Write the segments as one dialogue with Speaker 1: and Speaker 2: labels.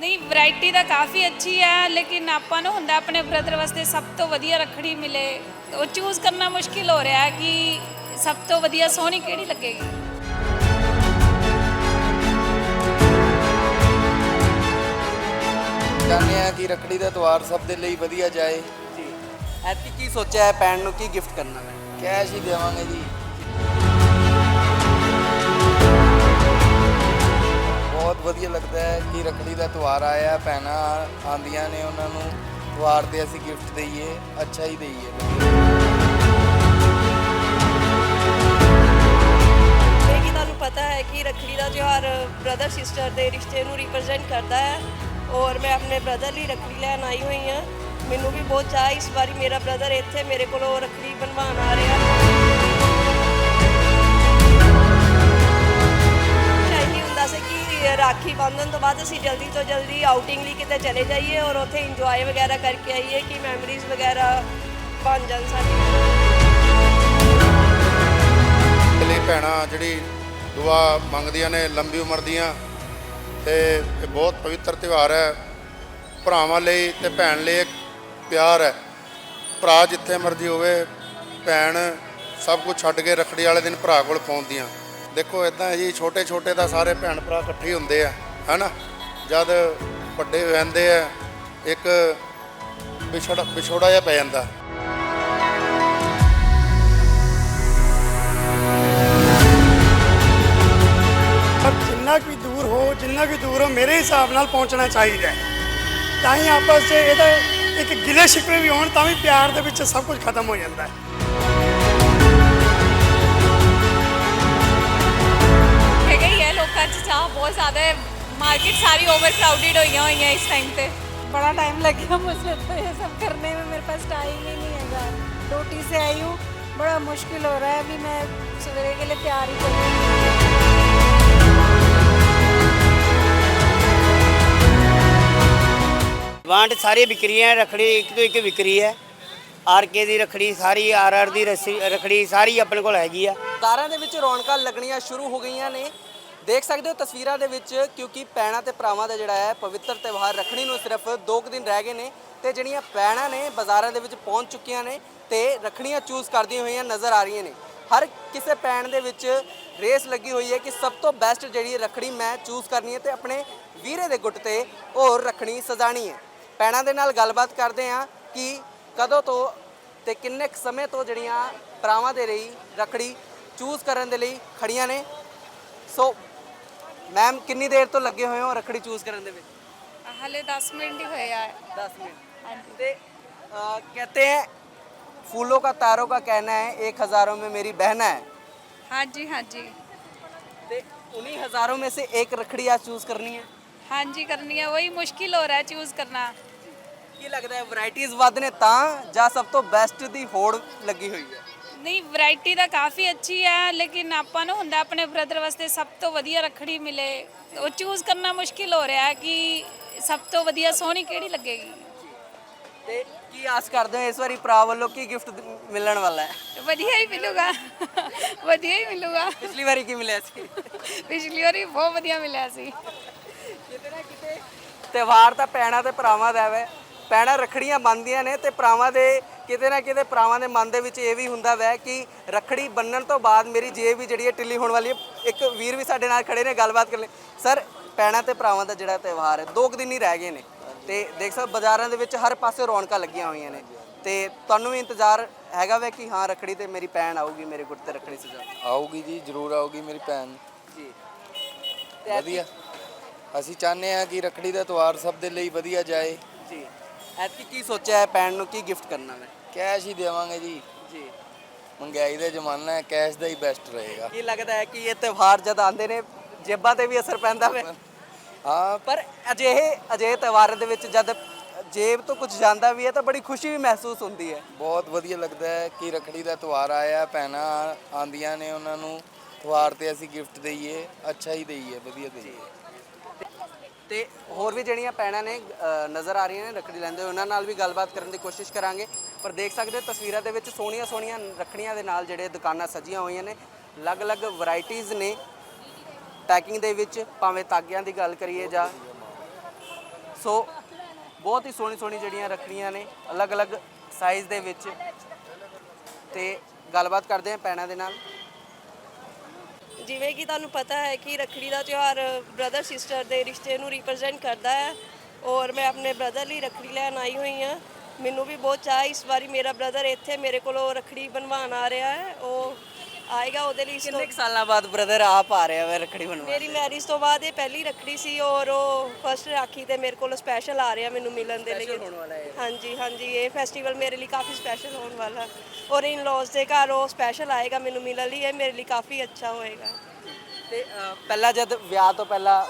Speaker 1: ਨਹੀਂ ਵੈਰਾਈਟੀ ਤਾਂ ਕਾਫੀ ਅੱਛੀ ਹੈ ਲੇਕਿਨ ਆਪਾਂ ਨੂੰ ਹੁੰਦਾ ਆਪਣੇ ਬ੍ਰਦਰ ਵਾਸਤੇ ਸਭ ਤੋਂ ਵਧੀਆ ਰੱਖੜੀ ਮਿਲੇ। ਉਹ ਚੂਜ਼ ਕਰਨਾ ਮੁਸ਼ਕਿਲ ਹੋ ਰਿਹਾ ਹੈ ਕਿ ਸਭ ਤੋਂ ਵਧੀਆ ਸੋਹਣੀ ਕਿਹੜੀ ਲੱਗੇਗੀ?
Speaker 2: ਚਾਹੁੰਦੇ ਆ ਕਿ ਰੱਖੜੀ ਦਾ ਤਿਉਹਾਰ ਸਭ ਦੇ ਲਈ ਵਧੀਆ ਜਾਏ।
Speaker 3: ਜੀ। ਐਤਕੀ ਕੀ ਸੋਚਿਆ ਹੈ ਭੈਣ ਨੂੰ ਕੀ ਗਿਫਟ ਕਰਨਾ ਹੈ?
Speaker 2: ਕੈਸ਼ ਹੀ ਦੇਵਾਂਗੇ ਜੀ। ਬਹੁਤ ਵਧੀਆ ਲੱਗਦਾ ਹੈ ਕਿ ਰੱਖੜੀ ਦਾ ਤਿਉਹਾਰ ਆਇਆ, ਭੈਣਾਂ ਆਂਦੀਆਂ ਨੇ ਉਹਨਾਂ ਨੂੰ, ਤਿਉਹਾਰ ਤੇ ਅਸੀਂ ਗਿਫਟ ਦਈਏ, ਅੱਛਾ ਹੀ ਦਈਏ।
Speaker 4: ਕਿ ਤੁਹਾਨੂੰ ਪਤਾ ਹੈ ਕਿ ਰੱਖੜੀ ਦਾ ਤਿਉਹਾਰ ਬ੍ਰਦਰ ਸਿਸਟਰ ਦੇ ਰਿਸ਼ਤੇ ਨੂੰ ਰਿਪਰੈਜ਼ੈਂਟ ਕਰਦਾ ਹੈ ਔਰ ਮੈਂ ਆਪਣੇ ਬ੍ਰਦਰ ਲਈ ਰੱਖੜੀ ਲੈਣ ਆਈ ਹੋਈ ਹਾਂ। ਮੈਨੂੰ ਵੀ ਬਹੁਤ ਚਾਹ ਇਸ ਵਾਰੀ ਮੇਰਾ ਬ੍ਰਦਰ ਇੱਥੇ ਮੇਰੇ ਕੋਲੋਂ ਰੱਖੜੀ ਬਣਵਾਉਣ ਆ ਰਿਹਾ ਚਾਹੀਦੀ ਰਾਖੀ ਬੰਧਨ ਤੋਂ ਬਾਅਦ ਅਸੀਂ ਜਲਦੀ ਤੋਂ ਜਲਦੀ ਆਊਟਿੰਗ ਲਈ ਕਿਤੇ ਚਲੇ ਜਾਈਏ ਔਰ ਉੱਥੇ ਇੰਜੋਏ ਵਗੈਰਾ ਕਰਕੇ ਆਈਏ ਕਿ ਮੈਮਰੀਜ਼ ਵਗੈਰਾ ਬਣ ਜਾਣ ਸਾਡੀ
Speaker 5: ਲਈ ਭੈਣਾਂ ਜਿਹੜੀ ਦੁਆ ਮੰਗਦੀਆਂ ਨੇ, ਲੰਬੀ ਉਮਰ ਦੀਆਂ, ਤੇ ਇਹ ਬਹੁਤ ਪਵਿੱਤਰ ਤਿਉਹਾਰ ਹੈ। ਭਰਾਵਾਂ ਲਈ ਤੇ ਭੈਣ ਲਈ ਇੱਕ ਪਿਆਰ ਹੈ। ਭਰਾ ਜਿੱਥੇ ਮਰਜ਼ੀ ਹੋਵੇ, ਭੈਣ ਸਭ ਕੁਝ ਛੱਡ ਕੇ ਰੱਖੜੀ ਵਾਲੇ ਦਿਨ ਭਰਾ ਕੋਲ ਪਹੁੰਚਦੀਆਂ। ਦੇਖੋ ਇਦਾਂ ਜੀ ਛੋਟੇ ਛੋਟੇ ਤਾਂ ਸਾਰੇ ਭੈਣ ਭਰਾ ਇਕੱਠੇ ਹੀ ਹੁੰਦੇ ਆ, ਹੈਨਾ? ਜਦ ਵੱਡੇ ਹੋ ਜਾਂਦੇ ਆ, ਇੱਕ ਵਿਛੜ ਵਿਛੋੜਾ ਜਿਹਾ ਪੈ ਜਾਂਦਾ।
Speaker 6: ਪਰ ਜਿੰਨਾ ਕੁ ਵੀ ਦੂਰ ਹੋ, ਜਿੰਨਾ ਵੀ ਦੂਰ ਹੋ, ਮੇਰੇ ਹਿਸਾਬ ਨਾਲ ਪਹੁੰਚਣਾ ਚਾਹੀਦਾ ਹੈ। ਤਾਂ ਹੀ ਆਪਸ 'ਚ ਇਹਦਾ ਇੱਕ ਗਿਲੇ ਸ਼ਿਕਵੇ ਵੀ ਹੋਣ, ਤਾਂ ਵੀ ਪਿਆਰ ਦੇ ਵਿੱਚ ਸਭ ਕੁਝ ਖਤਮ ਹੋ ਜਾਂਦਾ ਹੈ।
Speaker 1: ਬਹੁਤ ਜ਼ਿਆਦਾ ਹੈ मार्केट सारी ओवर क्राउडेड हुई हुई हैं इस टाइम पे
Speaker 7: बड़ा टाइम लग गया मुझे तो ये सब करने में मेरे पास टाइम ही नहीं है यार ड्यूटी से आई हूँ बड़ा मुश्किल हो रहा है अभी मैं सवेरे के लिए तैयार ही कर रही हूँ
Speaker 8: ਵਾਂਟ ਸਾਰੀ ਵਿਕਰੀ ਹੈ ਰਖੜੀ ਇੱਕ ਤੋਂ ਇੱਕ ਵਿਕਰੀ ਹੈ ਆਰ ਕੇ ਦੀ ਰਖੜੀ ਸਾਰੀ ਆਰ ਆਰ ਦੀ ਰਖੜੀ ਸਾਰੀ ਆਪਣੇ ਕੋਲ ਹੈਗੀ ਆ
Speaker 3: ਤਾਰਾਂ ਦੇ ਵਿੱਚ ਰੌਣਕਾਂ ਲੱਗਣੀਆਂ ਸ਼ੁਰੂ ਹੋ ਗਈਆਂ ਨੇ ਦੇਖ ਸਕਦੇ ਹੋ ਤਸਵੀਰਾਂ ਦੇ ਵਿੱਚ ਕਿਉਂਕਿ ਪੈਣਾ ਤੇ ਭਰਾਵਾਂ ਦਾ ਜਿਹੜਾ ਹੈ ਪਵਿੱਤਰ ਤਿਉਹਾਰ ਰੱਖੜੀ ਨੂੰ ਸਿਰਫ 2 ਕੁ ਦਿਨ ਰਹਿ ਗਏ ਨੇ ਤੇ ਜਿਹੜੀਆਂ ਪੈਣਾ ਨੇ ਬਾਜ਼ਾਰਾਂ ਦੇ ਵਿੱਚ ਪਹੁੰਚ ਚੁੱਕੀਆਂ ਨੇ ਤੇ ਰੱਖੜੀਆਂ ਚੂਜ਼ ਕਰਦੀਆਂ ਹੋਈਆਂ ਨਜ਼ਰ ਆ ਰਹੀਆਂ ਨੇ। ਹਰ ਕਿਸੇ ਪੈਣ ਦੇ ਵਿੱਚ ਰੇਸ ਲੱਗੀ ਹੋਈ ਹੈ ਕਿ ਸਭ ਤੋਂ ਬੈਸਟ ਜਿਹੜੀ ਰੱਖੜੀ ਮੈਂ ਚੂਜ਼ ਕਰਨੀ ਹੈ ਤੇ ਆਪਣੇ ਵੀਰੇ ਦੇ ਗੁੱਟ ਤੇ ਹੋਰ ਰੱਖੜੀ ਸਜਾਣੀ ਹੈ। ਪੈਣਾ ਦੇ ਨਾਲ ਗੱਲਬਾਤ ਕਰਦੇ ਹਾਂ ਕਿ ਕਦੋਂ ਤੋਂ ਤੇ ਕਿੰਨੇ ਕੁ ਸਮੇਂ ਤੋਂ ਜਿਹੜੀਆਂ ਭਰਾਵਾਂ ਦੇ ਲਈ ਰੱਖੜੀ ਚੂਜ਼ ਕਰਨ ਦੇ ਲਈ ਖੜੀਆਂ ਨੇ। ਸੋ ਮੈਮ ਕਿੰਨੀ ਦੇਰ ਤੋਂ ਲੱਗੇ ਹੋਏ ਹੋ ਰੱਖੜੀ ਚੂਜ਼ ਕਰਨ ਦੇ ਵਿੱਚ
Speaker 1: ਹਲੇ 10 ਮਿੰਟ ਹੀ ਹੋਏ ਆ
Speaker 3: 10 मिनट ते अ, कहते हैं फूलों का तारों का कहना है एक हजारों में मेरी बहना है
Speaker 1: हाँ जी हाँ जी
Speaker 3: ते उन्हीं हजारों में से एक रखड़ी आज चूज करनी है
Speaker 1: हाँ जी करनी है वही मुश्किल हो रहा है चूज़ करना
Speaker 3: ਕੀ ਲੱਗਦਾ ਹੈ ਵੈਰਾਈਟੀਆਂ ਵੱਧ ਨੇ ਤਾਂ ਜਾਂ ਸਭ ਤੋਂ ਬੈਸਟ ਦੀ ਹੋੜ ਲੱਗੀ ਹੋਈ ਹੈ
Speaker 1: ਨਹੀਂ ਵੈਰਾਈਟੀ ਤਾਂ ਕਾਫੀ ਅੱਛੀ ਹੈ ਲੇਕਿਨ ਆਪਾਂ ਨੂੰ ਹੁੰਦਾ ਆਪਣੇ ਬ੍ਰਦਰ ਵਾਸਤੇ ਸਭ ਤੋਂ ਵਧੀਆ ਰੱਖੜੀ ਮਿਲੇ। ਉਹ ਚੂਜ਼ ਕਰਨਾ ਮੁਸ਼ਕਿਲ ਹੋ ਰਿਹਾ ਹੈ ਕਿ ਸਭ ਤੋਂ ਵਧੀਆ ਸੋਹਣੀ ਕਿਹੜੀ ਲੱਗੇਗੀ?
Speaker 3: ਤੇ ਕੀ ਆਸ ਕਰਦੇ ਹੋ ਇਸ ਵਾਰੀ ਭਰਾ ਵੱਲੋਂ? ਕੀ ਗਿਫਟ ਮਿਲਣ ਵਾਲਾ ਹੈ?
Speaker 1: ਵਧੀਆ ਹੀ ਮਿਲੂਗਾ। ਵਧੀਆ ਹੀ ਮਿਲੂਗਾ।
Speaker 3: ਪਿਛਲੀ ਵਾਰੀ ਕੀ ਮਿਲਿਆ ਸੀ?
Speaker 1: ਪਿਛਲੀ ਵਾਰੀ ਬਹੁਤ ਵਧੀਆ ਮਿਲਿਆ ਸੀ।
Speaker 3: ਕਿਤੇ ਨਾ ਕਿਤੇ ਤਿਉਹਾਰ ਤਾਂ ਪੈਣਾ ਤੇ ਭਰਾਵਾਂ ਦਾ ਹੈ। ਪੈਣਾ ਰਖੜੀਆਂ ਬੰਨਦੀਆਂ ਨੇ ਤੇ ਭਰਾਵਾਂ ਦੇ ਕਿਤੇ ਨਾ ਕਿਤੇ ਭਰਾਵਾਂ ਦੇ ਮਨ ਦੇ ਵਿੱਚ ਇਹ ਵੀ ਹੁੰਦਾ ਵੈ ਕਿ ਰਖੜੀ ਬੰਨਣ ਤੋਂ ਬਾਅਦ ਮੇਰੀ ਜੇਬ ਵੀ ਜਿਹੜੀ ਹੈ ਢਿੱਲੀ ਹੋਣ ਵਾਲੀ ਹੈ ਇੱਕ ਵੀਰ ਵੀ ਸਾਡੇ ਨਾਲ ਖੜੇ ਨੇ ਗੱਲਬਾਤ ਕਰ ਲੈ। ਸਰ ਪੈਣਾ ਤੇ ਭਰਾਵਾਂ ਦਾ ਜਿਹੜਾ ਤਿਉਹਾਰ ਹੈ ਦੋ ਕੁ ਦਿਨ ਹੀ ਰਹਿ ਗਏ ਨੇ। ਤੇ ਦੇਖ ਸਕਦੇ ਬਾਜ਼ਾਰਾਂ ਦੇ ਵਿੱਚ ਹਰ ਪਾਸੇ ਰੌਣਕਾਂ ਲੱਗੀਆਂ ਹੋਈਆਂ ਨੇ। ਤੇ ਤੁਹਾਨੂੰ ਵੀ ਇੰਤਜ਼ਾਰ ਹੈਗਾ ਵੈ ਕਿ ਹਾਂ ਰਖੜੀ ਤੇ ਮੇਰੀ ਭੈਣ ਆਊਗੀ ਮੇਰੇ ਗੁੱਟ ਤੇ ਰਖੜੀ ਸਜਾ
Speaker 2: ਆਊਗੀ ਜੀ ਜ਼ਰੂਰ ਆਊਗੀ ਮੇਰੀ ਭੈਣ
Speaker 3: ਜੀ।
Speaker 2: ਵਧੀਆ। ਅਸੀਂ ਚਾਹੁੰਦੇ ਆ ਕਿ ਰੱਖੜੀ ਦਾ ਤਿਉਹਾਰ ਸਭ ਦੇ ਲਈ ਵਧੀਆ ਜਾਏ।
Speaker 3: ਜੀ। ਐਤਕੀ ਕੀ ਸੋਚਿਆ ਹੈ ਭੈਣ ਨੂੰ ਕੀ ਗਿਫਟ ਕਰਨਾ ਹੈ
Speaker 2: ਕੈਸ਼ ਹੀ ਦੇਵਾਂਗੇ ਜੀ।
Speaker 3: ਜੀ।
Speaker 2: ਮਹਿੰਗਾਈ ਦਾ ਜ਼ਮਾਨਾ ਹੈ ਕੈਸ਼ ਦਾ ਹੀ ਬੈਸਟ ਰਹੇਗਾ।
Speaker 3: ਕੀ ਲੱਗਦਾ ਹੈ ਕਿ ਇਹ ਤਿਉਹਾਰ ਜਦ ਆਉਂਦੇ ਨੇ ਜੇਬਾਂ ਤੇ ਵੀ ਅਸਰ ਪੈਂਦਾ ਵੇ?
Speaker 2: ਹਾਂ।
Speaker 3: ਪਰ ਅਜਿਹੇ ਅਜਿਹੇ ਤਿਉਹਾਰ ਦੇ ਵਿੱਚ ਜਦ ਜੇਬ ਤੋਂ ਕੁਝ ਜਾਂਦਾ ਵੀ ਹੈ ਤਾਂ ਬੜੀ ਖੁਸ਼ੀ ਵੀ ਮਹਿਸੂਸ ਹੁੰਦੀ ਹੈ।
Speaker 2: ਬਹੁਤ ਵਧੀਆ ਲੱਗਦਾ ਹੈ ਕਿ ਰੱਖੜੀ ਦਾ ਤਿਉਹਾਰ ਆਇਆ ਭੈਣਾਂ ਆਂਦੀਆਂ ਨੇ ਉਹਨਾਂ ਨੂੰ। ਤਿਉਹਾਰ ਤੇ ਅਸੀਂ ਗਿਫਟ ਦਈਏ ਅੱਛਾ ਹੀ ਦਈਏ ਵਧੀਆ ਦਈਏ।
Speaker 3: ਤੇ ਹੋਰ ਵੀ ਜਿਹੜੀਆਂ ਪੈਣਾ ਨੇ ਅ, ਨਜ਼ਰ ਆ ਰਹੀਆਂ ਨੇ ਰੱਖੜੀ ਲੈਂਦੇ ਹੋਏ ਉਹਨਾਂ ਨਾਲ ਵੀ ਗੱਲਬਾਤ ਕਰਨ ਦੀ ਕੋਸ਼ਿਸ਼ ਕਰਾਂਗੇ। ਪਰ ਦੇਖ ਸਕਦੇ ਹੋ ਤਸਵੀਰਾਂ ਦੇ ਵਿੱਚ ਸੋਹਣੀਆਂ ਸੋਹਣੀਆਂ ਰੱਖੜੀਆਂ ਦੇ ਨਾਲ ਜਿਹੜੇ ਦੁਕਾਨਾਂ ਸਜੀਆਂ ਹੋਈਆਂ ਨੇ। ਅਲੱਗ-ਅਲੱਗ ਵੈਰਾਈਟੀਆਂ ਨੇ। ਪੈਕਿੰਗ ਦੇ ਵਿੱਚ ਭਾਵੇਂ ਤਾਗਿਆਂ ਦੀ ਗੱਲ ਕਰੀਏ ਜਾਂ ਸੋ ਬਹੁਤ ਹੀ ਸੋਹਣੀ ਸੋਹਣੀ ਜਿਹੜੀਆਂ ਰੱਖੜੀਆਂ ਨੇ ਅਲੱਗ-ਅਲੱਗ ਸਾਈਜ਼ ਦੇ ਵਿੱਚ। ਤੇ ਗੱਲਬਾਤ ਕਰਦੇ ਹਾਂ ਪੈਣਾ ਦੇ ਨਾਲ।
Speaker 4: ਜਿਵੇਂ ਕਿ ਤੁਹਾਨੂੰ ਪਤਾ ਹੈ ਕਿ ਰੱਖੜੀ ਦਾ ਤਿਉਹਾਰ ਬ੍ਰਦਰ ਸਿਸਟਰ ਦੇ ਰਿਸ਼ਤੇ ਨੂੰ ਰਿਪਰੈਜ਼ੈਂਟ ਕਰਦਾ ਹੈ। ਔਰ ਮੈਂ ਆਪਣੇ ਬ੍ਰਦਰ ਲਈ ਰੱਖੜੀ ਲੈਣ ਆਈ ਹੋਈ ਹਾਂ। ਮੈਨੂੰ ਵੀ ਬਹੁਤ ਚਾਹ ਇਸ ਵਾਰੀ ਮੇਰਾ ਬ੍ਰਦਰ ਇੱਥੇ ਮੇਰੇ ਕੋਲੋਂ ਰੱਖੜੀ ਬਣਵਾਉਣ ਆ ਰਿਹਾ ਹੈ। ਉਹ ਆਏਗਾ ਉਹਦੇ ਲਈ ਇਸ ਤੋਂ
Speaker 3: ਕਿੰਨੇ ਕੁ ਸਾਲਾਂ ਬਾਅਦ ਬ੍ਰਦਰ ਆਪ ਆ ਰਿਹਾ ਵੇ ਰੱਖੜੀ ਬਣਵਾ
Speaker 4: ਮੇਰੀ ਮੈਰਿਜ ਤੋਂ ਬਾਅਦ ਇਹ ਪਹਿਲੀ ਰੱਖੜੀ ਸੀ ਔਰ ਉਹ ਫਸਟ ਰਾਖੀ ਤੇ ਮੇਰੇ ਕੋਲ ਸਪੈਸ਼ਲ ਆ ਰਿਹਾ ਮੈਨੂੰ ਮਿਲਣ ਦੇ ਲਈ।
Speaker 3: ਹੋਣ ਵਾਲਾ ਹੈ
Speaker 4: ਹਾਂਜੀ ਹਾਂਜੀ ਇਹ ਫੈਸਟੀਵਲ ਮੇਰੇ ਲਈ ਕਾਫੀ ਸਪੈਸ਼ਲ ਹੋਣ ਵਾਲਾ। ਔਰ ਇਨ ਲॉज ਦੇ ਘਰ ਉਹ ਸਪੈਸ਼ਲ ਆਏਗਾ ਮੈਨੂੰ ਮਿਲਣ ਲਈ ਇਹ ਮੇਰੇ ਲਈ ਕਾਫੀ ਅੱਛਾ ਹੋਏਗਾ।
Speaker 3: ਤੇ ਅ, ਪਹਿਲਾਂ ਜਦ ਵਿਆਹ ਤੋਂ ਪਹਿਲਾਂ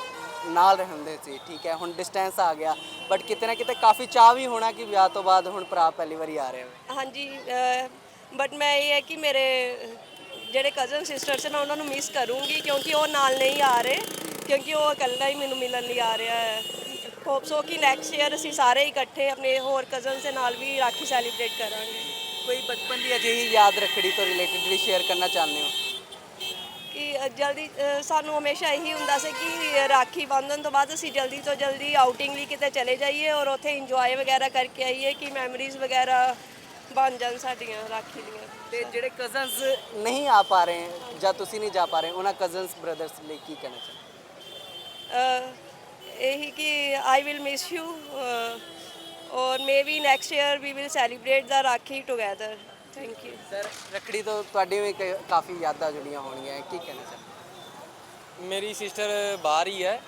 Speaker 3: ਨਾਲ ਰਹਿੰਦੇ ਸੀ ਠੀਕ ਹੈ ਹੁਣ ਡਿਸਟੈਂਸ ਆ ਗਿਆ ਬਟ ਕਿਤੇ ਨਾ ਕਿਤੇ ਕਾਫੀ ਚਾਹ ਵੀ ਹੋਣਾ ਕਿ ਵਿਆਹ ਤੋਂ ਬਾਅਦ ਹੁਣ ਭਰਾ ਪਹਿਲੀ ਵਾਰੀ ਆ ਰਹੇ ਹੋ।
Speaker 4: ਹਾਂਜੀ ਬਟ ਮੈਂ ਇਹ ਹੈ ਕਿ ਮੇਰੇ ਜਿਹੜੇ ਕਜ਼ਨ ਸਿਸਟਰਸ ਨੇ ਉਹਨਾਂ ਨੂੰ ਮਿਸ ਕਰੂੰਗੀ ਕਿਉਂਕਿ ਉਹ ਨਾਲ ਨਹੀਂ ਆ ਰਹੇ ਕਿਉਂਕਿ ਉਹ ਇਕੱਲਾ ਹੀ ਮੈਨੂੰ ਮਿਲਣ ਲਈ ਆ ਰਿਹਾ ਹੈ। ਹੋਪ ਸੋ ਕਿ ਨੈਕਸਟ ਈਅਰ ਅਸੀਂ ਸਾਰੇ ਇਕੱਠੇ ਆਪਣੇ ਹੋਰ ਕਜ਼ਨਸ ਦੇ ਨਾਲ ਵੀ ਰਾਖੀ ਸੈਲੀਬ੍ਰੇਟ ਕਰਾਂਗੇ।
Speaker 3: ਕੋਈ ਬਚਪਨ ਦੀ ਅਜਿਹੀ ਯਾਦ ਰੱਖੜੀ ਤੋਂ ਰਿਲੇਟਡ ਜਿਹੜੀ ਸ਼ੇਅਰ ਕਰਨਾ ਚਾਹੁੰਦੇ ਹੋ?
Speaker 4: ਕਿ ਜਲਦੀ ਸਾਨੂੰ ਹਮੇਸ਼ਾ ਇਹੀ ਹੁੰਦਾ ਸੀ ਕਿ ਰਾਖੀ ਬੰਧਨ ਤੋਂ ਬਾਅਦ ਅਸੀਂ ਜਲਦੀ ਤੋਂ ਜਲਦੀ ਆਊਟਿੰਗ ਲਈ ਕਿਤੇ ਚਲੇ ਜਾਈਏ ਔਰ ਉੱਥੇ ਇੰਜੋਏ ਵਗੈਰਾ ਕਰਕੇ ਆਈਏ ਕਿ ਮੈਮਰੀਜ਼ ਵਗੈਰਾ ਬਣ ਜਾਣ ਸਾਡੀਆਂ ਰਾਖੀ ਦੀਆਂ।
Speaker 3: ਤੇ ਜਿਹੜੇ ਕਜ਼ਨਸ ਨਹੀਂ ਆ ਪਾ ਰਹੇ ਜਾਂ ਤੁਸੀਂ ਨਹੀਂ ਜਾ ਪਾ ਰਹੇ ਉਹਨਾਂ ਕਜ਼ਨਸ ਬ੍ਰਦਰਸ ਲਈ ਕੀ ਕਹਿਣਾ ਚਾਹੁੰਦੇ
Speaker 4: ਅ, ਇਹੀ ਕਿ ਆਈ ਵਿਲ ਮਿਸ ਯੂ ਔਰ maybe next year we will celebrate the rakhi together thank you
Speaker 3: sir Rakhri ਤੋਂ ਤੁਹਾਡੀ ਵੀ ਕ- ਕਾਫੀ ਯਾਦਾਂ ਜੁੜੀਆਂ ਹੋਣਗੀਆਂ ਕੀ ਕਹਿਣਾ ਚਾਹੁੰਦੇ
Speaker 9: ਮੇਰੀ ਸਿਸਟਰ ਬਾਹਰ ਹੀ ਹੈ।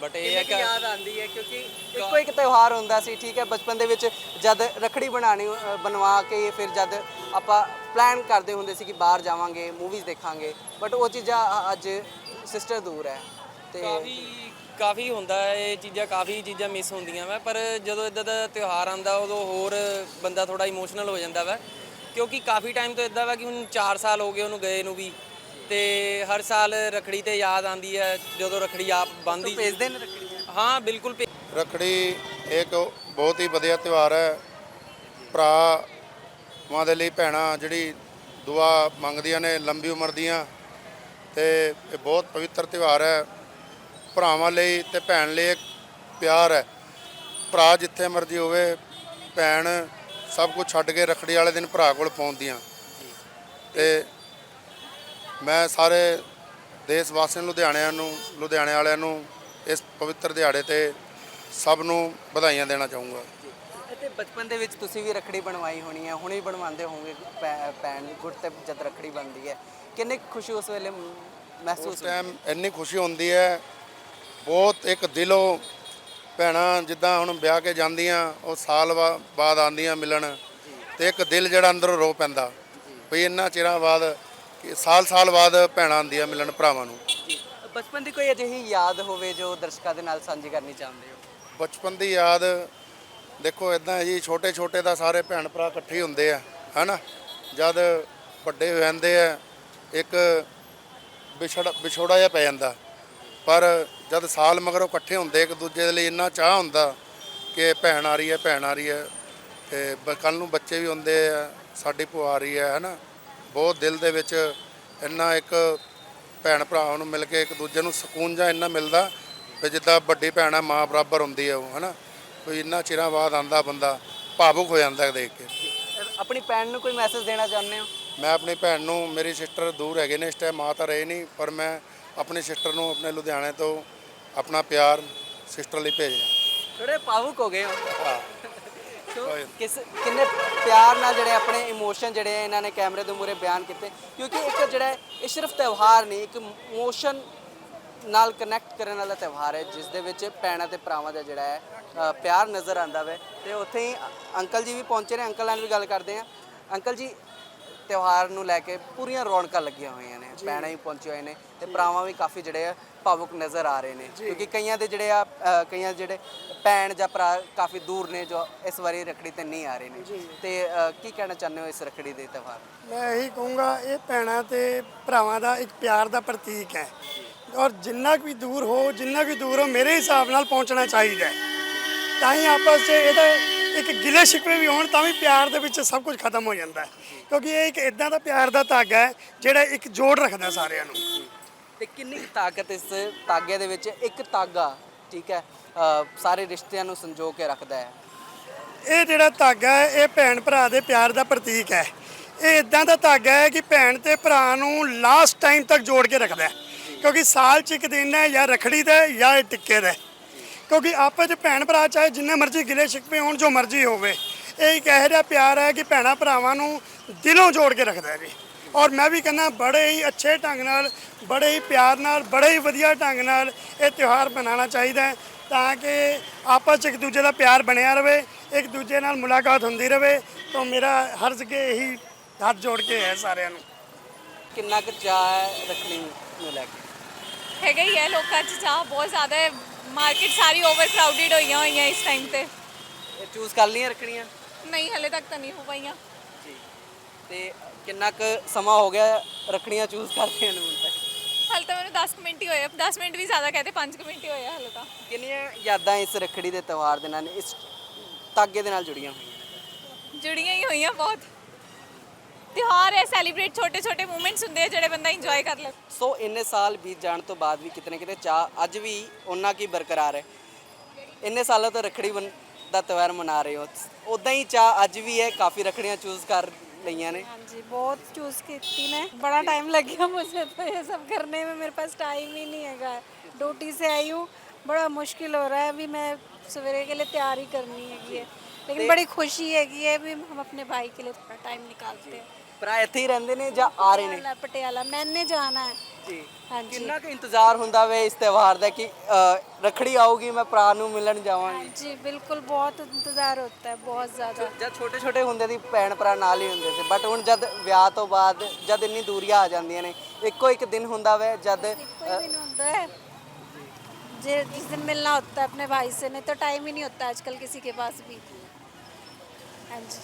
Speaker 9: ਬਟ ਇਹ ਹੈ
Speaker 3: ਕੁ ਯਾਦ ਆਉਂਦੀ ਹੈ? ਕਿਉਂਕਿ ਇੱਕੋ ਇੱਕ ਤਿਉਹਾਰ ਹੁੰਦਾ ਸੀ ਠੀਕ ਹੈ? ਬਚਪਨ ਦੇ ਵਿੱਚ ਜਦ ਰੱਖੜੀ ਬਣਾਣੀ ਬਣਵਾ ਕੇ ਫਿਰ ਜਦ ਆਪਾਂ ਪਲਾਨ ਕਰਦੇ ਹੁੰਦੇ ਸੀ ਕਿ ਬਾਹਰ ਜਾਵਾਂਗੇ ਮੂਵੀਜ਼ ਦੇਖਾਂਗੇ ਬਟ ਉਹ ਚੀਜ਼ਾਂ ਅ- ਅੱਜ ਸਿਸਟਰ ਦੂਰ ਹੈ। ਤੇ
Speaker 9: ਕਾਫੀ ਕਾਫੀ ਹੁੰਦਾ ਹੈ ਇਹ ਚੀਜ਼ਾਂ ਕਾਫੀ ਚੀਜ਼ਾਂ ਮਿਸ ਹੁੰਦੀਆਂ ਵਾ ਪਰ ਜਦੋਂ ਇਦਾਂ ਦਾ ਤਿਉਹਾਰ ਆਂਦਾ ਉਦੋਂ ਹੋਰ ਬੰਦਾ ਥੋੜਾ ਇਮੋਸ਼ਨਲ ਹੋ ਜਾਂਦਾ ਵਾ। ਕਿਉਂਕਿ ਕਾਫੀ ਟਾਈਮ ਤੋਂ ਇਦਾਂ ਵਾ ਕਿ ਹੁਣ 4 ਸਾਲ ਹੋ ਗਏ ਉਹਨੂੰ ਗਏ ਨੂੰ ਵੀ ਤੇ ਹਰ ਸਾਲ ਰਖੜੀ ਤੇ ਯਾਦ ਆਂਦੀ ਹੈ ਜਦੋਂ ਰਖੜੀ ਆਪ ਬੰਦੀ
Speaker 3: ਭੇਜਦੇ ਨੇ ਰੱਖੜੀਆਂ
Speaker 9: ਹਾਂ ਬਿਲਕੁਲ ਭੇ-
Speaker 5: ਰੱਖੜੀ ਇੱਕ ਬਹੁਤ ਹੀ ਵਧੀਆ ਤਿਉਹਾਰ ਹੈ। ਭਰਾਵਾਂ ਦੇ ਲਈ ਭੈਣਾਂ ਜਿਹੜੀ ਦੁਆ ਮੰਗਦੀਆਂ ਨੇ ਲੰਬੀ ਉਮਰ ਦੀਆਂ ਤੇ ਇਹ ਬਹੁਤ ਪਵਿੱਤਰ ਤਿਉਹਾਰ ਹੈ। ਭਰਾਵਾਂ ਲਈ ਤੇ ਭੈਣ ਲਈ ਪਿਆਰ ਹੈ। ਭਰਾ ਜਿੱਥੇ ਮਰਜ਼ੀ ਹੋਵੇ ਭੈਣ ਸਭ ਕੁਝ ਛੱਡ ਕੇ ਰੱਖੜੀ ਵਾਲੇ ਦਿਨ ਭਰਾ ਕੋਲ ਪਹੁੰਚਦੀਆਂ। ਤੇ ਮੈਂ ਸਾਰੇ ਦੇਸ਼ ਵਾਸੀਆਂ ਲੁਧਿਆਣਿਆਂ ਨੂੰ ਲੁਧਿਆਣੇ ਵਾਲਿਆਂ ਨੂੰ ਇਸ ਪਵਿੱਤਰ ਦਿਹਾੜੇ ਤੇ ਸਭ ਨੂੰ ਵਧਾਈਆਂ ਦੇਣਾ ਚਾਹੂੰਗਾ।
Speaker 3: ਤੇ ਬਚਪਨ ਦੇ ਵਿੱਚ ਤੁਸੀਂ ਵੀ ਰੱਖੜੀ ਬਣਵਾਈ ਹੋਣੀ ਹੈ। ਹੁਣੇ ਹੀ ਬਣਵਾਉਂਦੇ ਹੋਵੋਗੇ ਭੈਣ ਗੁੱਟ ਤੇ ਜਦ ਰੱਖੜੀ ਬਣਦੀ ਹੈ। ਕਿੰਨੀ ਖੁਸ਼ੀ ਉਸ ਵੇਲੇ ਮ-
Speaker 5: ਉਸ
Speaker 3: ਮਹਿਸੂਸ
Speaker 5: ਟਾਈਮ ਇੰਨੀ ਖੁਸ਼ੀ ਹੁੰਦੀ ਹੈ ਬਹੁਤ ਇੱਕ ਦਿਲੋਂ ਭੈਣਾਂ ਜਿੱਦਾਂ ਹੁਣ ਵਿਆਹ ਕੇ ਜਾਂਦੀਆਂ ਉਹ ਸਾਲ ਬਾਅਦ ਆਉਂਦੀਆਂ ਮਿਲਣ ਤੇ ਇੱਕ ਦਿਲ ਜਿਹੜਾ ਅੰਦਰੋਂ ਰੋ ਪੈਂਦਾ। ਵੀ ਇੰਨਾ ਚਿਰਾਂ ਬਾਅਦ ਕਿ ਸਾਲ ਸਾਲ ਬਾਅਦ ਭੈਣਾਂ ਆਉਂਦੀਆਂ ਮਿਲਣ ਭਰਾਵਾਂ ਨੂੰ।
Speaker 3: ਬਚਪਨ ਦੀ ਕੋਈ ਅਜਿਹੀ ਯਾਦ ਹੋਵੇ ਜੋ ਦਰਸ਼ਕਾਂ ਦੇ ਨਾਲ ਸਾਂਝੀ ਕਰਨੀ ਚਾਹੁੰਦੇ ਹੋ?
Speaker 5: ਬਚਪਨ ਦੀ ਯਾਦ ਦੇਖੋ ਇਦਾਂ ਹੈ ਜੀ ਛੋਟੇ ਛੋਟੇ ਦਾ ਸਾਰੇ ਭੈਣ ਭਰਾ ਇਕੱਠੇ ਹੁੰਦੇ ਆ ਹਨਾ? ਜਦ ਵੱਡੇ ਹੋ ਜਾਂਦੇ ਆ ਇੱਕ ਵਿਛੜ ਵਿਛੋੜਾ ਜਿਹਾ ਪੈ ਜਾਂਦਾ। ਪਰ ਜਦ ਸਾਲ ਮਗਰੋਂ ਇਕੱਠੇ ਹੁੰਦੇ ਇੱਕ ਦੂਜੇ ਦੇ ਲਈ ਇੰਨਾ ਚਾਹ ਹੁੰਦਾ ਕਿ ਭੈਣ ਆ ਰਹੀ ਹੈ ਭੈਣ ਆ ਰਹੀ ਹੈ ਤੇ ਕੱਲ ਨੂੰ ਬੱਚੇ ਵੀ ਹੁੰਦੇ ਆ ਸਾਡੀ ਭੂਆ ਆ ਰਹੀ ਹੈ ਹਨਾ? ਬਹੁਤ ਦਿਲ ਦੇ ਵਿੱਚ ਇੰਨਾ ਇੱਕ ਭੈਣ ਭਰਾਵਾਂ ਨੂੰ ਮਿਲ ਕੇ ਇੱਕ ਦੂਜੇ ਨੂੰ ਸਕੂਨ ਜਾਂ ਇੰਨਾ ਮਿਲਦਾ ਵੀ ਜਿੱਦਾਂ ਵੱਡੀ ਭੈਣ ਆ ਮਾਂ ਬਰਾਬਰ ਹੁੰਦੀ ਹੈ ਉਹ ਹਨਾ? ਕੋਈ ਇੰਨਾ ਚਿਰਾਂ ਬਾਅਦ ਆਂਦਾ ਬੰਦਾ ਭਾਵੁਕ ਹੋ ਜਾਂਦਾ ਦੇਖ ਕੇ।
Speaker 3: ਆਪਣੀ ਭੈਣ ਨੂੰ ਕੋਈ ਮੈਸੇਜ ਦੇਣਾ ਚਾਹੁੰਦੇ ਹੋ?
Speaker 5: ਮੈਂ ਆਪਣੀ ਭੈਣ ਨੂੰ ਮੇਰੀ ਸਿਸਟਰ ਦੂਰ ਹੈਗੇ ਨੇ ਇਸ ਟਾਈਮ ਮਾਂ ਤਾਂ ਰਹੇ ਨਹੀਂ ਪਰ ਮੈਂ ਆਪਣੀ ਸਿਸਟਰ ਨੂੰ ਆਪਣੇ ਲੁਧਿਆਣੇ ਤੋਂ ਆਪਣਾ ਪਿਆਰ ਸਿਸਟਰ ਲਈ ਭੇਜਣਾ
Speaker 3: ਥੋੜੇ ਭਾਵੁਕ ਹੋ ਗਏ ਹੋ। ਸੋ ਕਿਸ ਕਿੰਨੇ ਪਿਆਰ ਨਾਲ ਜਿਹੜੇ ਆਪਣੇ ਇਮੋਸ਼ਨ ਜਿਹੜੇ ਆ ਇਹਨਾਂ ਨੇ ਕੈਮਰੇ ਦੇ ਮੂਹਰੇ ਬਿਆਨ ਕੀਤੇ। ਕਿਉਂਕਿ ਇੱਕ ਜਿਹੜਾ ਇਹ ਸਿਰਫ ਤਿਉਹਾਰ ਨਹੀਂ ਇੱਕ ਇਮੋਸ਼ਨ ਨਾਲ ਕਨੈਕਟ ਕਰਨ ਵਾਲਾ ਤਿਉਹਾਰ ਹੈ ਜਿਸ ਦੇ ਵਿੱਚ ਭੈਣਾਂ ਤੇ ਭਰਾਵਾਂ ਦਾ ਜਿਹੜਾ ਹੈ ਪਿਆਰ ਨਜ਼ਰ ਆਉਂਦਾ ਵੇ। ਤੇ ਉੱਥੇ ਹੀ ਅੰਕਲ ਜੀ ਵੀ ਪਹੁੰਚੇ ਨੇ ਅੰਕਲ ਨਾਲ ਵੀ ਗੱਲ ਕਰਦੇ ਆ ਅੰਕਲ ਜੀ ਤਿਉਹਾਰ ਨੂੰ ਲੈ ਕੇ ਪੂਰੀਆਂ ਰੌਣਕਾਂ ਲੱਗੀਆਂ ਹੋਈਆਂ ਨੇ ਭੈਣਾਂ ਵੀ ਪਹੁੰਚੇ ਹੋਏ ਨੇ ਤੇ ਭਰਾਵਾਂ ਵੀ ਕਾਫੀ ਜਿਹੜੇ ਆ ਭਾਵੁਕ ਨਜ਼ਰ ਆ ਰਹੇ ਨੇ ਕਿਉਂਕਿ ਕਈਆਂ ਦੇ ਜਿਹੜੇ ਆ ਅ, ਕਈਆਂ ਜਿਹੜੇ ਭੈਣ ਜਾਂ ਭਰਾ ਕਾਫੀ ਦੂਰ ਨੇ ਜੋ ਇਸ ਵਾਰੀ ਰੱਖੜੀ ਤੇ ਨਹੀਂ ਆ ਰਹੇ ਨੇ। ਤੇ ਅ, ਕੀ ਕਹਿਣਾ ਚਾਹੁੰਦੇ ਹੋ ਇਸ ਰੱਖੜੀ ਦੇ ਤਿਉਹਾਰ?
Speaker 6: ਮੈਂ ਇਹੀ ਕਹੂੰਗਾ ਇਹ ਭੈਣਾਂ ਤੇ ਭਰਾਵਾਂ ਦਾ ਇੱਕ ਪਿਆਰ ਦਾ ਪ੍ਰਤੀਕ ਹੈ। ਔਰ ਜਿੰਨਾ ਕੁ ਵੀ ਦੂਰ ਹੋ ਜਿੰਨਾ ਕੁ ਵੀ ਦੂਰ ਹੋ ਮੇਰੇ ਹਿਸਾਬ ਨਾਲ ਪਹੁੰਚਣਾ ਚਾਹੀਦਾ ਹੈ। ਤਾਂ ਹੀ ਆਪਸ 'ਚ ਇਹਦਾ ਇੱਕ ਗਿਲੇ ਸ਼ਿਕਵੇ ਵੀ ਹੋਣ ਤਾਂ ਵੀ ਪਿਆਰ ਦੇ ਵਿੱਚ ਸਭ ਕੁਝ ਖਤਮ ਹੋ ਜਾਂਦਾ ਹੈ। ਕਿਉਂਕਿ ਇਹ ਇੱਕ ਇਦਾਂ ਦਾ ਪਿਆਰ ਦਾ ਧਾਗਾ ਹੈ ਜਿਹੜਾ ਇੱਕ ਜੋੜ ਰੱਖਦਾ ਸਾਰਿਆਂ ਨੂੰ।
Speaker 3: ਤੇ ਕਿੰਨੀ ਕੁ ਤਾਕਤ ਇਸ ਤਾਗੇ ਦੇ ਵਿੱਚ ਇੱਕ ਤਾਗਾ ਠੀਕ ਹੈ ਅ, ਸਾਰੇ ਰਿਸ਼ਤਿਆਂ ਨੂੰ ਸੰਜੋ ਕੇ ਰੱਖਦਾ ਹੈ?
Speaker 6: ਇਹ ਜਿਹੜਾ ਧਾਗਾ ਹੈ ਇਹ ਭੈਣ ਭਰਾ ਦੇ ਪਿਆਰ ਦਾ ਪ੍ਰਤੀਕ ਹੈ। ਇਹ ਇਦਾਂ ਦਾ ਧਾਗਾ ਹੈ ਕਿ ਭੈਣ ਤੇ ਭਰਾ ਨੂੰ ਲਾਸਟ ਟਾਈਮ ਤੱਕ ਜੋੜ ਕੇ ਰੱਖਦਾ ਹੈ। ਕਿਉਂਕਿ ਸਾਲ 'ਚ ਇੱਕ ਦਿਨ ਹੈ ਜਾਂ ਰਖੜੀ ਦਾ ਹੈ ਜਾਂ ਇਹ ਟਿੱਕੇ ਦਾ ਹੈ। ਕਿਉਂਕਿ ਆਪਸ 'ਚ ਭੈਣ ਭਰਾ ਚਾਹੇ ਜਿੰਨੇ ਮਰਜ਼ੀ ਗਿਲੇ ਸ਼ਿਕਵੇ ਹੋਣ ਜੋ ਮਰਜ਼ੀ ਹੋਵੇ ਇਹ ਇੱਕ ਇਹੋ ਜਿਹਾ ਪਿਆਰ ਹੈ ਕਿ ਭੈਣਾ ਭਰਾਵਾਂ ਨੂੰ ਦਿਲੋਂ ਜੋੜ ਕੇ ਰੱਖਦਾ ਹੈ ਜੀ। ਔਰ ਮੈਂ ਵੀ ਕਹਿੰਦਾ ਬੜੇ ਹੀ ਅੱਛੇ ਢੰਗ ਨਾਲ ਬੜੇ ਹੀ ਪਿਆਰ ਨਾਲ ਬੜੇ ਹੀ ਵਧੀਆ ਢੰਗ ਨਾਲ ਇਹ ਤਿਉਹਾਰ ਮਨਾਉਣਾ ਚਾਹੀਦਾ ਹੈ ਤਾਂ ਕਿ ਆਪਸ 'ਚ ਇੱਕ ਦੂਜੇ ਦਾ ਪਿਆਰ ਬਣਿਆ ਰਵੇ ਇੱਕ ਦੂਜੇ ਨਾਲ ਮੁਲਾਕਾਤ ਹੁੰਦੀ ਰਵੇ ਤਾਂ ਮੇਰਾ ਹਰ ਜਗ੍ਹਾ ਇਹੀ ਹੱਥ ਜੋੜ ਕੇ ਹੈ ਸਾਰਿਆਂ ਨੂੰ।
Speaker 3: ਕਿੰਨਾ ਕੁ ਚਾਅ ਹੈ ਰੱਖੜੀ ਨੂੰ ਲੈ ਕੇ?
Speaker 1: ਹੈਗਾ ਹੀ ਹੈ ਲੋਕਾਂ 'ਚ ਚਾਹ ਬਹੁਤ ਜ਼ਿਆਦਾ ਹੈ। ਮਾਰਕੀਟ ਸਾਰੀ ਓਵਰ ਕਰਾਊਡਡ ਹੋਈਆਂ ਹੋਈਆਂ ਇਸ ਟਾਈਮ ਤੇ।
Speaker 3: ਚੂਜ਼ ਕਰ ਲਈਆਂ ਰੱਖੜੀਆਂ
Speaker 1: ਨਹੀਂ ਹਲੇ ਤੱਕ ਤਾਂ ਨਹੀਂ ਹੋ ਪਾਈਆਂ।
Speaker 3: ਜੀ। ਤੇ ਕਿੰਨਾ ਕੁ ਸਮਾਂ ਹੋ ਗਿਆ ਰੱਖੜੀਆਂ ਚੂਜ਼ ਕਰਦਿਆਂ ਨੂੰ ਹੁਣ ਤੱਕ?
Speaker 1: ਹਲੇ ਤਾਂ ਮੈਨੂੰ 10 ਕੁ ਮਿੰਟ ਹੀ ਹੋਏ 10 ਮਿੰਟ ਵੀ ਜ਼ਿਆਦਾ ਕਹਤੇ 5 ਕੁ ਮਿੰਟ ਹੀ ਹੋਏ ਆ ਹਲੇ ਤਾਂ।
Speaker 3: ਕਿੰਨੀਆਂ ਯਾਦਾਂ ਇਸ ਰੱਖੜੀ ਦੇ ਤਿਉਹਾਰ ਦੇ ਨਾਲ ਇਸ ਤਾਗੇ ਦੇ ਨਾਲ ਜੁੜੀਆਂ ਹੋਈਆਂ? ਨੇ?
Speaker 1: ਜੁੜੀਆਂ ਹੀ ਹੋਈਆਂ ਬਹੁਤ। ਤਿਉਹਾਰ ਹੈ ਸੈਲੀਬ੍ਰੇਟ ਛੋਟੇ ਛੋਟੇ ਮੂਮੈਂਟਸ ਹੁੰਦੇ ਆ ਜਿਹੜੇ ਬੰਦਾ ਇੰਜੋਏ ਕਰ ਲੈ
Speaker 3: ਸੋ ਇੰਨੇ ਸਾਲ ਬੀਤ ਜਾਣ ਤੋਂ ਬਾਅਦ ਵੀ ਕਿਤੇ ਨਾ ਕਿਤੇ ਚਾਹ ਅੱਜ ਵੀ ਉਹਨਾਂ ਕੀ ਬਰਕਰਾਰ ਹੈ ਇੰਨੇ ਸਾਲਾਂ ਤੋਂ ਰੱਖੜੀ ਬਨ- ਦਾ ਤਿਉਹਾਰ ਮਨਾ ਰਹੇ ਹੋ ਉਦਾਂ ਹੀ ਚਾਹ ਅੱਜ ਵੀ ਹੈ ਕਾਫੀ ਰੱਖੜੀਆਂ ਚੂਜ਼ ਕਰ ਲਈਆਂ ਨੇ
Speaker 7: हाँ जी बहुत चूज़ की थी मैं बड़ा टाइम लग गया मुझे तो ये सब करने में मेरे पास टाइम ही नहीं हैगा ड्यूटी से आई हूँ बड़ा मुश्किल हो रहा है अभी मैं सवेरे के लिए तैयारी करनी हैगी है लेकिन बड़ी खुशी हैगी है भी हम अपने भाई के लिए थोड़ा टाइम निकालते हैं
Speaker 3: ਭਰਾ ਇੱਥੇ ਹੀ ਰਹਿੰਦੇ ਨੇ ਜਾਂ ਆ ਰਹੇ ਨੇ
Speaker 7: पटियाला पटियाला मैंने जाना है
Speaker 3: ਜੀ
Speaker 7: हाँ जी
Speaker 3: ਕਿੰਨਾ ਕੁ ਇੰਤਜ਼ਾਰ ਹੁੰਦਾ ਵੇ ਇਸ ਤਿਉਹਾਰ ਦਾ ਕਿ ਅ, ਰੱਖੜੀ ਆਊਗੀ ਮੈਂ ਭਰਾ ਨੂੰ ਮਿਲਣ ਜਾਵਾਂਗੀ
Speaker 7: जी बिल्कुल बहुत इंतज़ार होता है बहुत ज़्यादा
Speaker 3: ਜਦ ਛੋਟੇ ਛੋਟੇ ਹੁੰਦੇ ਦੀ ਭੈਣ ਭਰਾ ਨਾਲ ਹੀ ਹੁੰਦੇ ਸੀ ਬਟ ਹੁਣ ਜਦ ਵਿਆਹ ਤੋਂ ਬਾਅਦ ਜਦ ਇੰਨੀ ਦੂਰੀਆਂ ਆ ਜਾਂਦੀਆਂ ਨੇ ਇੱਕੋ ਇੱਕ ਦਿਨ ਹੁੰਦਾ ਵੇ ਜਦ
Speaker 7: कोई दिन होता है जे जिस दिन मिलना होता है अपने भाई से नहीं तो टाइम ही नहीं होता आजकल किसी के पास भी हाँ जी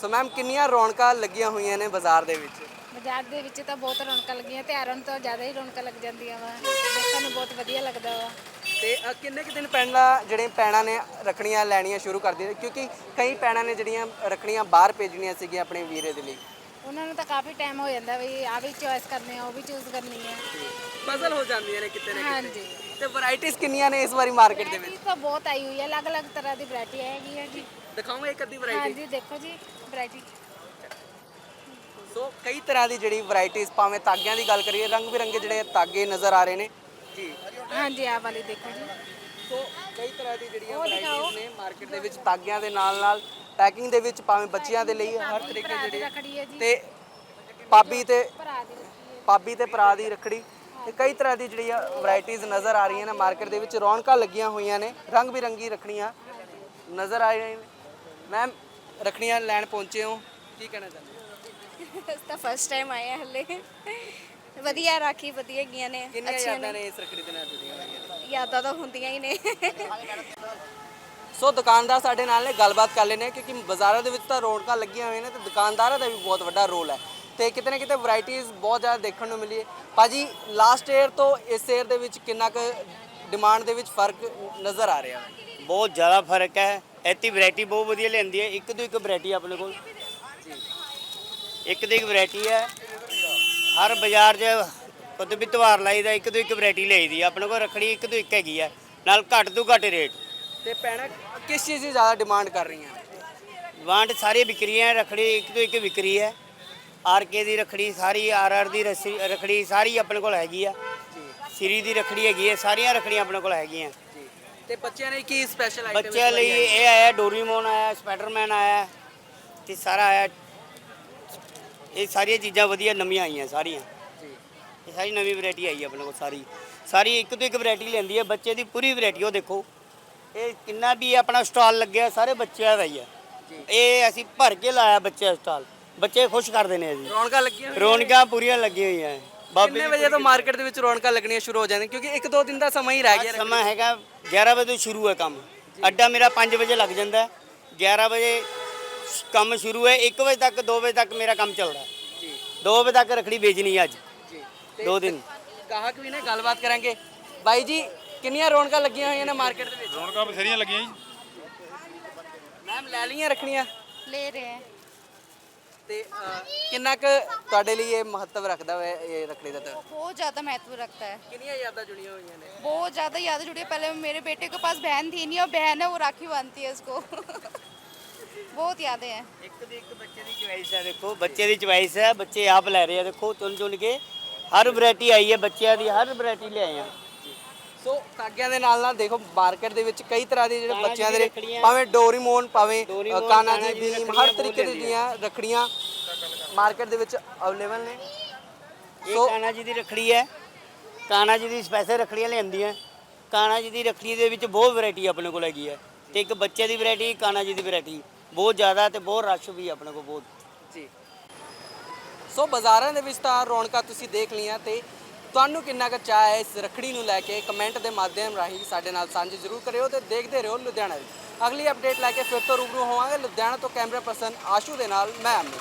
Speaker 3: ਸੋ ਮੈਮ ਕਿੰਨੀਆਂ ਰੌਣਕਾਂ ਲੱਗੀਆਂ ਹੋਈਆਂ ਨੇ ਬਾਜ਼ਾਰ ਦੇ ਵਿੱਚ?
Speaker 10: ਬਾਜ਼ਾਰ ਦੇ ਵਿੱਚ ਤਾਂ ਬਹੁਤ ਰੌਣਕਾਂ ਲੱਗੀਆਂ ਤਿਉਹਾਰਾਂ ਤਾਂ ਜ਼ਿਆਦਾ ਹੀ ਰੌਣਕਾਂ ਲੱਗ ਜਾਂਦੀਆਂ ਵਾ ਦੇਖਣ ਨੂੰ ਬਹੁਤ ਵਧੀਆ ਲੱਗਦਾ ਵਾ।
Speaker 3: ਤੇ ਅ, ਕਿੰਨੇ ਕੁ ਦਿਨ ਪਹਿਲਾਂ ਜਿਹੜੇ ਪੈਣਾ ਨੇ ਰੱਖੜੀਆਂ ਲੈਣੀਆਂ ਸ਼ੁਰੂ ਕਰ ਦਿੱਤੀਆਂ? ਕਿਉਂਕਿ ਕਈ ਪੈਣਾ ਨੇ ਜਿਹੜੀਆਂ ਰੱਖੜੀਆਂ ਬਾਹਰ ਭੇਜਣੀਆਂ ਸੀਗੀਆਂ ਆਪਣੇ ਵੀਰੇ ਦੇ ਲਈ।
Speaker 10: ਉਹਨਾਂ ਨੂੰ ਤਾਂ ਕਾਫੀ ਟਾਈਮ ਹੋ ਜਾਂਦਾ ਵੀ ਆ ਵੀ ਚੋਇਸ ਕਰਨੀ ਆ ਉਹ ਵੀ ਚੂਜ਼ ਕਰਨੀ ਹੈ
Speaker 3: ਪਜ਼ਲ ਹੋ ਜਾਂਦੀਆਂ ਨੇ ਕਿਤੇ ਨਾ
Speaker 10: ਹਾਂਜੀ।
Speaker 3: ਤੇ ਵੈਰਾਈਟੀਆਂ ਕਿੰਨੀਆਂ ਨੇ ਇਸ ਵਾਰੀ ਮਾਰਕੀਟ ਦੇ ਵਿੱਚ?
Speaker 10: ਤਾਂ ਬਹੁਤ ਆਈ ਹੋਈ ਹੈ ਅਲੱਗ-ਅਲੱਗ ਤਰ੍ਹਾਂ ਦੀ ਵੈਰਾਈਟੀ ਹੈਗੀ ਹੈ ਜੀ।
Speaker 3: ਦਿਖਾਉਂਗਾ ਇੱਕ ਅੱਧੀ ਵੈਰਾਈਟੀ
Speaker 10: ਹਾਂਜੀ ਦੇਖੋ ਜੀ। ਵੈਰਾਈਟੀ
Speaker 3: ਸੋ ਕਈ ਤਰ੍ਹਾਂ ਦੀ ਜਿਹੜੀ ਵੈਰਾਈਟੀਆਂ ਭਾਵੇਂ ਤਾਗਿਆਂ ਦੀ ਗੱਲ ਕਰੀਏ ਰੰਗ ਬਿਰੰਗੇ ਜਿਹੜੇ ਤਾਗੇ ਨਜ਼ਰ ਆ ਰਹੇ ਨੇ। ਜੀ।
Speaker 10: ਹਾਂਜੀ ਆ ਵਾਲੀ ਦੇਖੋ ਜੀ।
Speaker 3: ਸੋ ਕਈ ਤਰ੍ਹਾਂ ਦੀ ਜਿਹੜੀਆਂ ਵੈਰਾਈਟੀਆਂ ਨੇ ਮਾਰਕੀਟ ਦੇ ਵਿੱਚ ਤਾਗਿਆਂ ਦੇ ਨਾਲ ਨਾਲ ਪੈਕਿੰਗ ਦੇ ਵਿੱਚ ਭਾਵੇਂ ਬੱਚਿਆਂ ਦੇ ਲਈ ਹਰ ਤਰੀਕੇ
Speaker 10: ਦੀ
Speaker 3: ਜਿਹੜੀ
Speaker 10: ਰੱਖੜੀ ਹੈ ਜੀ।
Speaker 3: ਤੇ ਪਾਬੀ ਤੇ
Speaker 10: ਭਰਾ ਦੀ ਰੱਖੜੀ ਹੈ
Speaker 3: ਪਾਬੀ ਤੇ ਭਰਾ ਦੀ ਰੱਖੜੀ। ਤੇ ਕਈ ਤਰ੍ਹਾਂ ਦੀ ਜਿਹੜੀਆਂ ਵੈਰਾਈਟੀਆਂ ਨਜ਼ਰ ਆ ਰਹੀਆਂ ਨੇ ਮਾਰਕੀਟ ਦੇ ਵਿੱਚ ਰੌਣਕਾਂ ਲੱਗੀਆਂ ਹੋਈਆਂ ਨੇ ਰੰਗ ਬਿਰੰਗੀ ਰੱਖੜੀਆਂ ਨਜ਼ਰ ਆ ਰਹੀਆਂ ਨੇ। ਮੈਮ ਰੱਖੜੀਆਂ ਲੈਣ ਪਹੁੰਚੇ ਹੋ? ਕੀ ਕਹਿਣਾ ਚਾਹੁੰਦੇ ਹੋ?
Speaker 4: ਤਾਂ ਫਸਟ ਟਾਈਮ ਆਏ ਹਾਂ ਹਲੇ। ਵਧੀਆ ਰਾਖੀ ਵਧੀਆ ਗਈਆਂ ਨੇ
Speaker 3: ਕਿੰਨੀਆਂ ਯਾਦਾਂ ਨੇ। ਇਸ ਰੱਖੜੀ ਦੇ ਨਾਲ ਜੁੜੀਆਂ ਹੋਈਆਂ ਨੇ?
Speaker 4: ਯਾਦਾਂ ਤਾਂ ਹੁੰਦੀਆਂ ਹੀ ਨੇ।
Speaker 3: ਸੋ ਦੁਕਾਨਦਾਰ ਸਾਡੇ ਨਾਲ ਨੇ ਗੱਲਬਾਤ ਕਰ ਲੈਣੇ ਕਿਉਂਕਿ ਬਾਜ਼ਾਰਾਂ ਦੇ ਵਿੱਚ ਤਾਂ ਰੌਣਕਾਂ ਲੱਗੀਆਂ ਹੋਈਆਂ ਨੇ ਤੇ ਦੁਕਾਨਦਾਰਾਂ ਦਾ ਵੀ ਬਹੁਤ ਵੱਡਾ ਰੋਲ ਹੈ। ਤੇ ਕਿਤੇ ਨਾ ਕਿਤੇ ਵੈਰਾਈਟੀਆਂ ਬਹੁਤ ਜ਼ਿਆਦਾ ਦੇਖਣ ਨੂੰ ਮਿਲੀ ਹੈ ਭਾਜੀ ਲਾਸਟ ਈਅਰ ਤੋਂ ਇਸ ਈਅਰ ਦੇ ਵਿੱਚ ਕਿੰਨਾ ਕੁ ਡਿਮਾਂਡ ਦੇ ਵਿੱਚ ਫ਼ਰਕ ਨਜ਼ਰ ਆ ਰਿਹਾ ਹੈ?
Speaker 8: ਬਹੁਤ ਜ਼ਿਆਦਾ ਫ਼ਰਕ ਹੈ। ਐਤੀ ਵੈਰਾਈਟੀ ਬਹੁਤ ਵਧੀਆ ਲੈਂਦੀ ਹੈ। ਇੱਕ ਤੋਂ ਇੱਕ ਵੈਰਾਈਟੀ ਆਪਣੇ ਕੋਲ। ਇੱਕ ਤੋਂ ਇੱਕ ਵੈਰਾਈਟੀ ਹੈ। ਹਰ ਬਾਜ਼ਾਰ 'ਚ ਕਦੇ ਵੀ ਤਿਉਹਾਰ ਲਾਈਦਾ ਇੱਕ ਤੋਂ ਇੱਕ ਵੈਰਾਈਟੀ ਲਈਦੀ ਹੈ। ਆਪਣੇ ਕੋਲ ਰੱਖੜੀ ਇੱਕ ਤੋਂ ਇੱਕ ਹੈਗੀ ਹੈ। ਨਾਲ ਘੱਟ ਤੋਂ ਘੱਟ ਰੇਟ
Speaker 3: ਤੇ ਭੈਣਾਂ ਕਿਸ ਚੀਜ਼ ਦੀ ਜ਼ਿਆਦਾ ਡਿਮਾਂਡ ਕਰ ਰਹੀਆਂ?
Speaker 8: ਵਾਂਟ ਸਾਰੀ ਵਿਕਰੀਆਂ ਰੱਖੜੀ ਇੱਕ ਤੋਂ ਇੱਕ ਵਿਕਰੀ ਹੈ। ਆਰ ਕੇ ਦੀ ਰੱਖੜੀ ਸਾਰੀ ਆਰ ਆਰ ਦੀ ਰੱਖੜੀ ਸਾਰੀ ਆਪਣੇ ਕੋਲ ਹੈਗੀ ਆ। ਸ੍ਰੀ ਦੀ ਰੱਖੜੀ ਹੈਗੀ ਹੈ। ਸਾਰੀਆਂ ਰੱਖੜੀਆਂ ਆਪਣੇ ਕੋਲ ਹੈਗੀਆਂ।
Speaker 3: ਤੇ ਬੱਚਿਆਂ ਲਈ ਕੀ ਸਪੈਸ਼ਲ ਆਈਟਮ
Speaker 8: ਬੱਚਿਆਂ ਲਈ ਇਹ ਆਇਆ ਡੋਰੀਮੋਨ ਆਇਆ ਸਪਾਈਡਰਮੈਨ ਆਇਆ ਤੇ ਸਾਰਾ ਆਇਆ। ਇਹ ਸਾਰੀਆਂ ਚੀਜ਼ਾਂ ਵਧੀਆ ਨਵੀਆਂ ਆਈਆਂ ਸਾਰੀਆਂ। ਇਹ ਸਾਰੀ ਨਵੀਂ ਵੈਰਾਈਟੀ ਆਈ ਹੈ ਆਪਣੇ ਕੋਲ ਸਾਰੀ। ਸਾਰੀ ਇੱਕ ਤੋਂ ਇੱਕ ਵੈਰਾਈਟੀ ਲੈਂਦੀ ਹੈ ਬੱਚੇ ਦੀ ਪੂਰੀ ਵੈਰਾਈਟੀ ਉਹ ਦੇਖੋ। ਇਹ ਕਿੰਨਾ ਵੀ ਆਪਣਾ ਸਟਾਲ ਲੱਗਿਆ ਸਾਰੇ ਬੱਚਿਆਂ ਦਾ ਹੀ ਹੈ ਇਹ ਅਸੀਂ ਭਰ ਕੇ ਲਾਇਆ ਬੱਚੇ ਸਟਾਲ। ਬੱਚੇ ਖੁਸ਼ ਕਰਦੇ ਨੇ ਜੀ
Speaker 3: ਰੌਣਕਾਂ ਲੱਗੀਆਂ
Speaker 8: ਰੌਣਕਾਂ ਪੂਰੀਆਂ ਲੱਗੀਆਂ ਹੋਈਆਂ। ਬਾਬੇ
Speaker 3: ਕਿੰਨੇ
Speaker 8: ਦੀ
Speaker 3: ਵਜੇ ਤੋਂ ਮਾਰਕੀਟ ਦੇ ਵਿੱਚ ਰੌਣਕਾਂ ਲੱਗਣੀਆਂ ਸ਼ੁਰੂ ਹੋ ਜਾਂਦੀਆਂ? ਕਿਉਂਕਿ ਇੱਕ ਦੋ ਦਿਨ ਦਾ ਸਮਾਂ ਹੀ ਰਹਿ ਗਿਆ।
Speaker 8: ਸਮਾਂ ਹੈਗਾ 11 ਵਜੇ ਤੋਂ ਸ਼ੁਰੂ ਹੈ ਕੰਮ। ਅੱਡਾ ਮੇਰਾ 5 ਵਜੇ ਲੱਗ ਜਾਂਦਾ ਹੈ। 11 ਵਜੇ ਕੰਮ ਸ਼ੁਰੂ ਹੈ। 1 ਵਜੇ ਤੱਕ 2 ਵਜੇ ਤੱਕ ਮੇਰਾ ਕੰਮ ਚੱਲਦਾ ਹੈ।
Speaker 3: ਜੀ।
Speaker 8: 2 ਵਜੇ ਤੱਕ ਰਖੜੀ ਵੇਚਣੀ ਹੈ ਅੱਜ।
Speaker 3: ਜੀ।
Speaker 8: ਦੋ ਦਿਨ।
Speaker 3: ਗਾਹਕ ਵੀ ਨੇ ਗੱਲਬਾਤ ਕਰਾਂਗੇ। ਬਾਈ ਜੀ ਕਿੰਨੀਆਂ ਰੌਣਕਾਂ ਲੱਗੀਆਂ ਹੋਈਆਂ ਨੇ ਮਾਰਕੀਟ ਦੇ ਵਿੱਚ?
Speaker 11: ਰੌਣਕਾਂ ਬਥੇਰੀਆਂ ਲੱਗੀਆਂ ਜੀ।
Speaker 3: ਮੈਮ ਲੈ ਲਈਆਂ ਰੱਖਣੀਆਂ
Speaker 10: ਲੈ ਰਹੇ
Speaker 3: ਤੇ ਅ, ਕਿੰਨਾ ਕੁ ਤੁਹਾਡੇ ਲਈ ਇਹ ਮਹੱਤਵ ਰੱਖਦਾ ਹੈ ਇਹ ਰੱਖੜੀ ਦਾ ਤਿਉਹਾਰ
Speaker 10: बहुत ज़्यादा महत्व रखता है
Speaker 3: ਕਿੰਨੀਆਂ ਯਾਦਾਂ ਜੁੜੀਆਂ ਹੋਈਆਂ ਨੇ
Speaker 10: बहुत ज़्यादा याद जुड़ी है पहले मेरे बेटे के पास बहन थी नहीं और बहन है वो राखी बांधती है उसको बहुत यादें हैं
Speaker 8: ਇੱਕ ਦੀ ਇੱਕ ਬੱਚੇ ਦੀ ਚੁਆਇਸ ਹੈ ਦੇਖੋ ਬੱਚੇ ਦੀ ਚੁਆਇਸ ਹੈ ਬੱਚੇ ਆਪ ਲੈ ਰਹੇ ਆ ਦੇਖੋ ਚੁਣ ਚੁਣ ਕੇ ਹਰ ਵੈਰਾਈਟੀ ਆਈ ਹੈ ਬੱਚਿਆਂ ਦੀ ਹਰ ਵੈਰਾਈਟੀ ਲਿਆਏ ਆ
Speaker 3: ਸੋ ਧਾਗਿਆਂ ਦੇ ਨਾਲ ਨਾਲ ਦੇਖੋ ਮਾਰਕੀਟ ਦੇ ਵਿੱਚ ਕਈ ਤਰ੍ਹਾਂ ਦੇ ਜਿਹੜੇ ਬੱਚਿਆਂ ਦੇ। ਭਾਵੇਂ ਡੋਰੀਮੋਨ ਭਾਵੇਂ ਕਾਨਾ
Speaker 8: ਦੀ
Speaker 3: ਬੀਮ ਹਰ ਤਰੀਕੇ ਦੀਆਂ ਰੱਖੜੀਆਂ ਮਾਰਕੀਟ ਦੇ ਵਿੱਚ ਅਵੇਲੇਬਲ ਨੇ।
Speaker 8: ਇਹ ਕਾਨਾ ਜੀ ਦੀ ਰੱਖੜੀ ਹੈ। ਕਾਨਾ ਜੀ ਦੀ ਸਪੈਸ਼ਲ ਰੱਖੜੀਆਂ ਲਿਆਂਦੀਆਂ। ਕਾਨਾ ਜੀ ਦੀ ਰੱਖੜੀ ਦੇ ਵਿੱਚ ਬਹੁਤ ਵੈਰਾਈਟੀ ਆਪਣੇ ਕੋਲ ਹੈਗੀ ਹੈ। ਤੇ ਇੱਕ ਬੱਚੇ ਦੀ ਵੈਰਾਈਟੀ ਕਾਨਾ ਜੀ ਦੀ ਵੈਰਾਈਟੀ ਬਹੁਤ ਜ਼ਿਆਦਾ ਤੇ ਬਹੁਤ ਰਸ਼ ਵੀ ਆਪਣੇ ਕੋਲ ਬਹੁਤ।
Speaker 3: ਜੀ। ਸੋ ਬਾਜ਼ਾਰਾਂ ਦੇ ਵਿੱਚ ਤਾਂ ਰੌਣਕਾਂ ਤੁਸੀਂ ਦੇਖ ਲਈਆਂ ਤੇ ਤੁਹਾਨੂੰ ਕਿੰਨਾ ਕੁ ਚਾਹ ਹੈ ਇਸ ਰੱਖੜੀ ਨੂੰ ਲੈ ਕੇ? ਕਮੈਂਟ ਦੇ ਮਾਧਿਅਮ ਰਾਹੀਂ ਸਾਡੇ ਨਾਲ ਸਾਂਝੀ ਜ਼ਰੂਰ ਕਰਿਓ ਤੇ ਦੇਖਦੇ ਰਹੋ ਲੁਧਿਆਣਾ ਦੀ ਅਗਲੀ ਅਪਡੇਟ ਲੈ ਕੇ ਫਿਰ ਤੋਂ ਰੂਬਰੂ ਹੋਵਾਂਗੇ। ਲੁਧਿਆਣਾ ਤੋਂ ਕੈਮਰਾ ਪਰਸਨ ਆਸ਼ੂ ਦੇ ਨਾਲ ਮੈਂ ਅਮਿਤ।